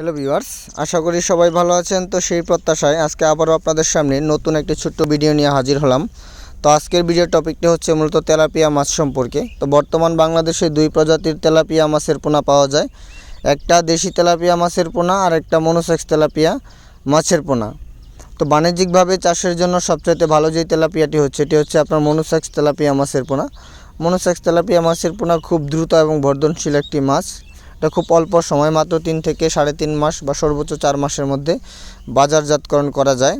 Hello viewers আশা করি সবাই ভালো আছেন। তো সেই প্রত্যাশায় আজকে আবারও আপনাদের সামনে নতুন একটি ছোট্ট ভিডিও নিয়ে হাজির হলাম। তো আজকের ভিডিওর টপিকটি হচ্ছে মূলত তেলাপিয়া মাছ সম্পর্কে। তো বর্তমান বাংলাদেশে দুই প্রজাতির তেলাপিয়া মাছের পোনা পাওয়া যায়। একটা দেশি তেলাপিয়া মাছের পোনা আর একটা মনোসেক্স তেলাপিয়া মাছের পোনা। তো বাণিজ্যিকভাবে চাষের জন্য সবচাইতে ভালো যে তেলাপিয়াটি হচ্ছে, এটি হচ্ছে আপনার মনোসেক্স তেলাপিয়া মাছের পোনা। মনোসেক্স তেলাপিয়া মাছের পোনা খুব দ্রুত এবং বর্ধনশীল একটি মাছ। এটা খুব অল্প সময়, মাত্র তিন থেকে সাড়ে তিন মাস বা সর্বোচ্চ চার মাসের মধ্যে বাজারজাতকরণ করা যায়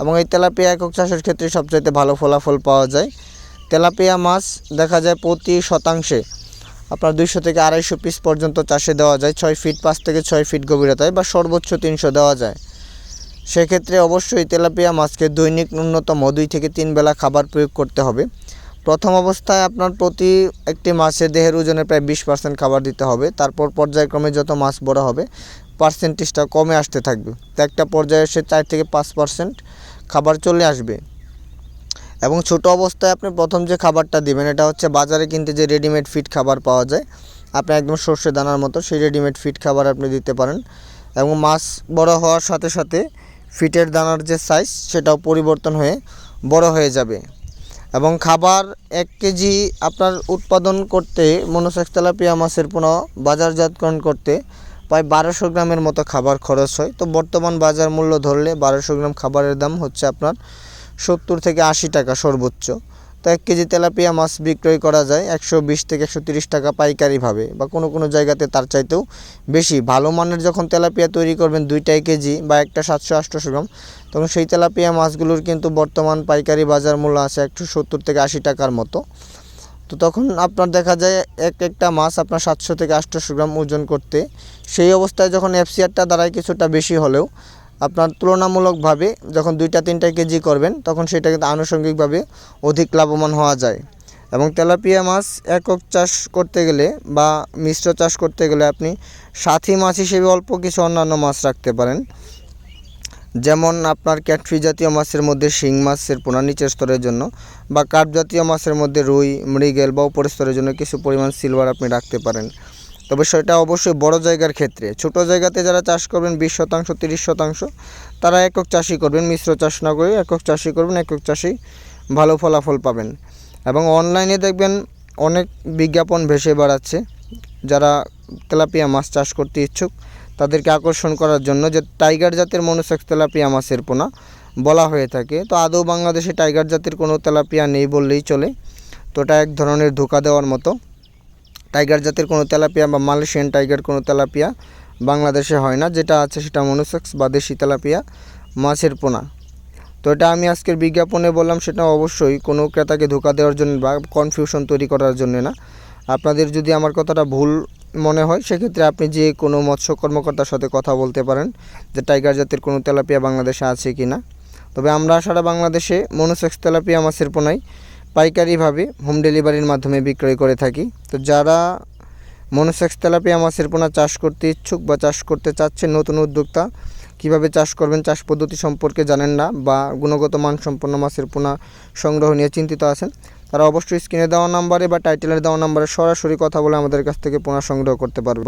এবং এই তেলাপিয়া একক চাষের ক্ষেত্রে সবচাইতে ভালো ফলাফল পাওয়া যায়। তেলাপিয়া মাছ দেখা যায় প্রতি শতাংশে আপনার দুইশো থেকে আড়াইশো পিস পর্যন্ত চাষে দেওয়া যায়, ছয় ফিট পাঁচ থেকে ছয় ফিট গভীরতায় বা সর্বোচ্চ তিনশো দেওয়া যায়। সেক্ষেত্রে অবশ্যই তেলাপিয়া মাছকে দৈনিক ন্যূনতম দুই থেকে তিন বেলা খাবার প্রয়োগ করতে হবে। প্রথম অবস্থায় আপনার প্রতি একটি মাছের দেহের ওজনে প্রায় বিশ পার্সেন্ট খাবার দিতে হবে। তারপর পর্যায়ক্রমে যত মাছ বড় হবে পার্সেন্টেজটা কমে আসতে থাকবে। তো একটা পর্যায়ে এসে চার থেকে পাঁচ পার্সেন্ট খাবার চলে আসবে। এবং ছোট অবস্থায় আপনি প্রথম যে খাবারটা দিবেন, এটা হচ্ছে বাজারে কিনতে যে রেডিমেড ফিট খাবার পাওয়া যায়, আপনি একদম সর্ষে দানার মতো সেই রেডিমেড ফিট খাবার আপনি দিতে পারেন। এবং মাছ বড় হওয়ার সাথে সাথে ফিটের দানার যে সাইজ সেটাও পরিবর্তন হয়ে বড় হয়ে যাবে। এবং খাবার এক কেজি আপনার উৎপাদন করতে মনোসেক্স তেলাপিয়া মাছের পোনা বাজারজাতকরণ করতে প্রায় বারোশো গ্রামের মতো খাবার খরচ হয়। তো বর্তমান বাজার মূল্য ধরলে বারোশো গ্রাম খাবারের দাম হচ্ছে আপনার সত্তর থেকে আশি টাকা সর্বোচ্চ। তো এক কেজি তেলাপিয়া মাছ বিক্রয় করা যায় একশো বিশ থেকে একশো তিরিশ টাকা পাইকারিভাবে বা কোনো কোনো জায়গাতে তার চাইতেও বেশি। ভালো মানের যখন তেলাপিয়া তৈরি করবেন দুইটাই কেজি বা একটা সাতশো আটশোশো গ্রাম, তখন সেই তেলাপিয়া মাছগুলোর কিন্তু বর্তমান পাইকারি বাজার মূল্য আছে একশো সত্তর থেকে আশি টাকার মতো। তো তখন আপনার দেখা যায় এক একটা মাছ আপনার সাতশো থেকে আটশোশো গ্রাম ওজন করতে, সেই অবস্থায় যখন এফসিআরটা দাঁড়ায় কিছুটা বেশি হলেও আপনার তুলনামূলকভাবে যখন দুইটা তিনটা কেজি করবেন, তখন সেটা কিন্তু আনুষঙ্গিকভাবে অধিক লাভবান হওয়া যায়। এবং তেলাপিয়া মাছ একক চাষ করতে গেলে বা মিশ্র চাষ করতে গেলে আপনি সাথী মাছ হিসেবে অল্প কিছু অন্যান্য মাছ রাখতে পারেন। যেমন আপনার ক্যাটফি জাতীয় মাছের মধ্যে শিং মাছের পোনা নিচের স্তরের জন্য বা কার্প জাতীয় মাছের মধ্যে রুই, মৃগেল বা উপরের স্তরের জন্য কিছু পরিমাণ সিলভার আপনি রাখতে পারেন। তবে সেটা অবশ্যই বড় জায়গার ক্ষেত্রে। ছোট জায়গাতে যারা চাষ করবেন, বিশ শতাংশ, তিরিশ শতাংশ, তারা একক চাষই করবেন, মিশ্র চাষ না করে একক চাষই করবেন, একক চাষই ভালো ফলাফল পাবেন। এবং অনলাইনে দেখবেন অনেক বিজ্ঞাপন ভেসে বেড়াচ্ছে। যারা তেলাপিয়া মাছ চাষ করতে ইচ্ছুক, তাদেরকে আকর্ষণ করার জন্য যে টাইগার জাতের মনোসেক্স তেলাপিয়া মাছের পোনা বলা হয়ে থাকে। তো আদৌ বাংলাদেশে টাইগার জাতের কোনো তেলাপিয়া নেই বললেই চলে। তো এটা এক ধরনের ধোকা দেওয়ার মতো। টাইগার জাতের কোনো তেলাপিয়া বা মালয়েশিয়ান টাইগার কোনো তেলাপিয়া বাংলাদেশে হয় না। যেটা আছে সেটা মনোসেক্স বা দেশি তেলাপিয়া মাছের পোনা। তো এটা আমি আজকের বিজ্ঞাপনে বললাম, সেটা অবশ্যই কোনো ক্রেতাকে ধোকা দেওয়ার জন্য বা কনফিউশন তৈরি করার জন্য না। আপনাদের যদি আমার কথাটা ভুল মনে হয়, সেক্ষেত্রে আপনি যে কোনো মৎস্য কর্মকর্তার সাথে কথা বলতে পারেন যে টাইগার জাতের কোনো তেলাপিয়া বাংলাদেশে আছে কি না তবে আমরা সারা বাংলাদেশে মনোসেক্স তেলাপিয়া মাছের পোনাই পাইকারিভাবে হোম ডেলিভারির মাধ্যমে বিক্রয় করে থাকি। তো যারা মনোসেক্স তেলাপিয়া মাছের পোনা চাষ করতে ইচ্ছুক বা চাষ করতে চাচ্ছেন নতুন উদ্যোক্তা, কীভাবে চাষ করবেন, চাষ পদ্ধতি সম্পর্কে জানেন না বা গুণগত মানসম্পন্ন মাছের পোনা সংগ্রহ নিয়ে চিন্তিত আছেন, তারা অবশ্যই স্ক্রিনে দেওয়া নাম্বারে বা টাইটেলের দেওয়া নাম্বারে সরাসরি কথা বলে আমাদের কাছ থেকে পোনা সংগ্রহ করতে পারবে।